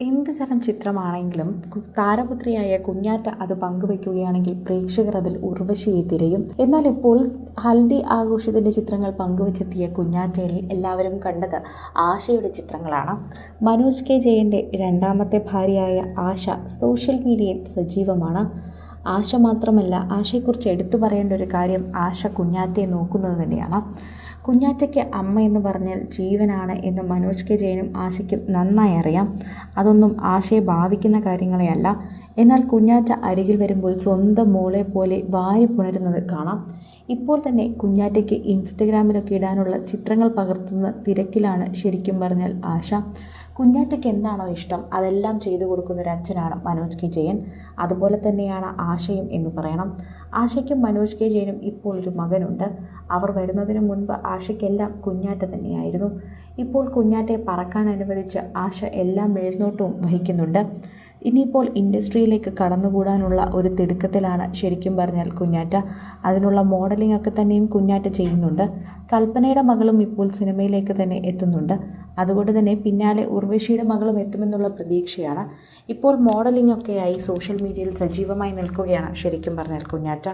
എന്ത് തരം ചിത്രമാണെങ്കിലും താരപുത്രിയായ കുഞ്ഞാറ്റ അത് പങ്കുവയ്ക്കുകയാണെങ്കിൽ പ്രേക്ഷകർ അതിൽ ഉർവശിയെ തിരയും. എന്നാൽ ഇപ്പോൾ ഹൽദി ആഘോഷത്തിന്റെ ചിത്രങ്ങൾ പങ്കുവച്ചെത്തിയ കുഞ്ഞാറ്റയിൽ എല്ലാവരും കണ്ടത് ആശയുടെ ചിത്രങ്ങളാണ്. മനോജ് കെ ജയന്റെ രണ്ടാമത്തെ ഭാര്യയായ ആശ സോഷ്യൽ മീഡിയയിൽ സജീവമാണ്. ആശ മാത്രമല്ല ആശയെക്കുറിച്ച് എടുത്തു പറയേണ്ട ഒരു കാര്യം ആശ കുഞ്ഞാറ്റയെ നോക്കുന്നത് തന്നെയാണ്. കുഞ്ഞാറ്റയ്ക്ക് അമ്മ എന്ന് പറഞ്ഞാൽ ജീവനാണ് എന്ന് മനോജ് കെ ജയനും ആശയ്ക്കും നന്നായി അറിയാം. അതൊന്നും ആശയെ ബാധിക്കുന്ന കാര്യങ്ങളെയല്ല. എന്നാൽ കുഞ്ഞാറ്റ അരികിൽ വരുമ്പോൾ സ്വന്തം മോളെ പോലെ വാരി പുണരുന്നത് കാണാം. ഇപ്പോൾ തന്നെ കുഞ്ഞാറ്റയ്ക്ക് ഇൻസ്റ്റഗ്രാമിലൊക്കെ ഇടാനുള്ള ചിത്രങ്ങൾ പകർത്തുന്ന തിരക്കിലാണ് ശരിക്കും പറഞ്ഞാൽ ആശ. കുഞ്ഞാറ്റയ്ക്ക് എന്താണോ ഇഷ്ടം? അതെല്ലാം ചെയ്തു കൊടുക്കുന്ന ഒരു അച്ഛനാണ് മനോജ് കെ ജയൻ. അതുപോലെ തന്നെയാണ് ആശയും എന്ന് പറയണം. ആശയ്ക്കും മനോജ് കെ ജയനും ഇപ്പോൾ ഒരു മകനുണ്ട്. അവർ വരുന്നതിന് മുൻപ് ആശയ്ക്കെല്ലാം കുഞ്ഞാറ്റ തന്നെയായിരുന്നു. ഇപ്പോൾ കുഞ്ഞാറ്റയെ പറക്കാൻ അനുവദിച്ച് ആശ എല്ലാം മേൽനോട്ടവും വഹിക്കുന്നുണ്ട്. ഇനിയിപ്പോൾ ഇൻഡസ്ട്രിയിലേക്ക് കടന്നുകൂടാനുള്ള ഒരു തിടുക്കത്തിലാണ് ശരിക്കും പറഞ്ഞാൽ കുഞ്ഞാറ്റ. അതിനുള്ള മോഡലിംഗ് ഒക്കെ തന്നെയും കുഞ്ഞാറ്റ ചെയ്യുന്നുണ്ട്. കൽപ്പനയുടെ മകളും ഇപ്പോൾ സിനിമയിലേക്ക് തന്നെ എത്തുന്നുണ്ട്. അതുകൊണ്ട് തന്നെ പിന്നാലെ ഉർവശിയുടെ മകളും എത്തുമെന്നുള്ള പ്രതീക്ഷയാണ്. ഇപ്പോൾ മോഡലിംഗ് ഒക്കെയായി സോഷ്യൽ മീഡിയയിൽ സജീവമായി നിൽക്കുകയാണ് ശരിക്കും പറഞ്ഞാൽ കുഞ്ഞാറ്റ.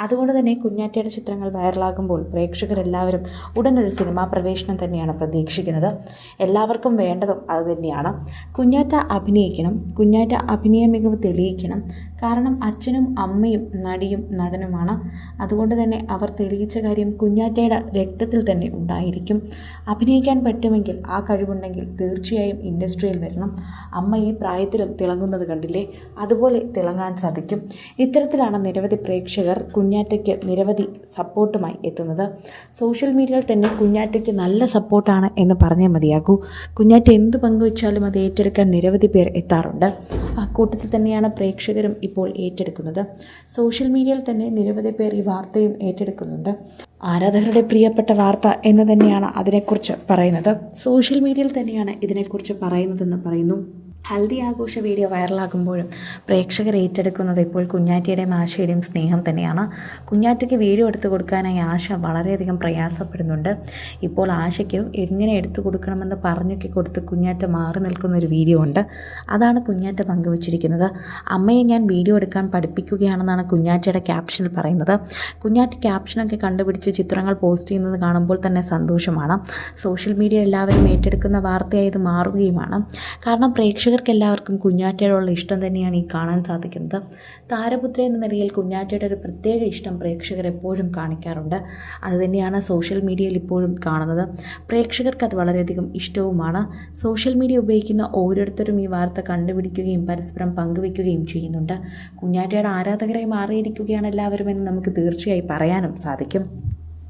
അതുകൊണ്ട് തന്നെ കുഞ്ഞാറ്റയുടെ ചിത്രങ്ങൾ വൈറലാകുമ്പോൾ പ്രേക്ഷകരെല്ലാവരും ഉടനൊരു സിനിമാ പ്രവേശനം തന്നെയാണ് പ്രതീക്ഷിക്കുന്നത്. എല്ലാവർക്കും വേണ്ടതും അത് തന്നെയാണ്. കുഞ്ഞാറ്റ അഭിനയിക്കണം. കുഞ്ഞാറ്റ അഭിനയ മികവ് തെളിയിക്കണം. കാരണം അച്ഛനും അമ്മയും നടിയും നടനുമാണ്. അതുകൊണ്ട് തന്നെ അവർ തെളിയിച്ച കാര്യം കുഞ്ഞാറ്റയുടെ രക്തത്തിൽ തന്നെ ഉണ്ടായിരിക്കും. അഭിനയിക്കാൻ പറ്റുമെങ്കിൽ ആ കഴിവുണ്ടെങ്കിൽ തീർച്ചയായും ഇൻഡസ്ട്രിയിൽ വരണം. അമ്മ ഈ പ്രായത്തിലും തിളങ്ങുന്നത് കണ്ടില്ലേ? അതുപോലെ തിളങ്ങാൻ സാധിക്കും. ഇത്തരത്തിലാണ് നിരവധി പ്രേക്ഷകർ കുഞ്ഞാറ്റയ്ക്ക് നിരവധി സപ്പോർട്ടുമായി എത്തുന്നത്. സോഷ്യൽ മീഡിയയിൽ തന്നെ കുഞ്ഞാറ്റയ്ക്ക് നല്ല സപ്പോർട്ടാണ് എന്ന് പറഞ്ഞേ മതിയാകൂ. കുഞ്ഞാറ്റ എന്ത് പങ്കുവച്ചാലും അത് ഏറ്റെടുക്കാൻ നിരവധി പേർ എത്താറുണ്ട്. ആ കൂട്ടത്തിൽ തന്നെയാണ് പ്രേക്ഷകരും ഇപ്പോൾ ഏറ്റെടുക്കുന്നത്. സോഷ്യൽ മീഡിയയിൽ തന്നെ നിരവധി പേർ ഈ വാർത്തയും ഏറ്റെടുക്കുന്നുണ്ട്. ആരാധകരുടെ പ്രിയപ്പെട്ട വാർത്ത എന്ന് തന്നെയാണ് അതിനെക്കുറിച്ച് പറയുന്നത്. സോഷ്യൽ മീഡിയയിൽ തന്നെയാണ് ഇതിനെക്കുറിച്ച് പറയുന്നതെന്ന് പറയുന്നു. ഹൽദി ആഘോഷ വീഡിയോ വൈറലാകുമ്പോഴും പ്രേക്ഷകർ ഏറ്റെടുക്കുന്നത് ഇപ്പോൾ കുഞ്ഞാറ്റയുടെയും ആശയുടെയും സ്നേഹം തന്നെയാണ്. കുഞ്ഞാറ്റയ്ക്ക് വീഡിയോ എടുത്തു കൊടുക്കാനായി ആശ വളരെയധികം പ്രയാസപ്പെടുന്നുണ്ട്. ഇപ്പോൾ ആശയ്ക്ക് എങ്ങനെ എടുത്തു കൊടുക്കണമെന്ന് പറഞ്ഞൊക്കെ കൊടുത്ത് കുഞ്ഞാറ്റ മാറി നിൽക്കുന്ന ഒരു വീഡിയോ ഉണ്ട്. അതാണ് കുഞ്ഞാറ്റ പങ്കുവച്ചിരിക്കുന്നത്. അമ്മയെ ഞാൻ വീഡിയോ എടുക്കാൻ പഠിപ്പിക്കുകയാണെന്നാണ് കുഞ്ഞാറ്റയുടെ ക്യാപ്ഷനിൽ പറയുന്നത്. കുഞ്ഞാറ്റ ക്യാപ്ഷനൊക്കെ കണ്ടുപിടിച്ച് ചിത്രങ്ങൾ പോസ്റ്റ് ചെയ്യുന്നത് കാണുമ്പോൾ തന്നെ സന്തോഷമാണ്. സോഷ്യൽ മീഡിയ എല്ലാവരും ഏറ്റെടുക്കുന്ന വാർത്തയായി ഇത് മാറുകയുമാണ്. കാരണം പ്രേക്ഷകർക്ക് എല്ലാവർക്കും കുഞ്ഞാറ്റയോടുള്ള ഇഷ്ടം തന്നെയാണ് ഈ കാണാൻ സാധിക്കുന്നത്. താരപുത്ര എന്ന നിലയിൽ കുഞ്ഞാറ്റയുടെ ഒരു പ്രത്യേക ഇഷ്ടം പ്രേക്ഷകർ എപ്പോഴും കാണിക്കാറുണ്ട്. അതുതന്നെയാണ് സോഷ്യൽ മീഡിയയിൽ ഇപ്പോഴും കാണുന്നത്. പ്രേക്ഷകർക്ക് അത് വളരെയധികം ഇഷ്ടവുമാണ്. സോഷ്യൽ മീഡിയ ഉപയോഗിക്കുന്ന ഓരോരുത്തരും ഈ വാർത്ത കണ്ടുപിടിക്കുകയും പരസ്പരം പങ്കുവെക്കുകയും ചെയ്യുന്നുണ്ട്. കുഞ്ഞാറ്റയുടെ ആരാധകരായി മാറിയിരിക്കുകയാണ് എല്ലാവരും എന്ന് നമുക്ക് തീർച്ചയായും പറയാനും സാധിക്കും.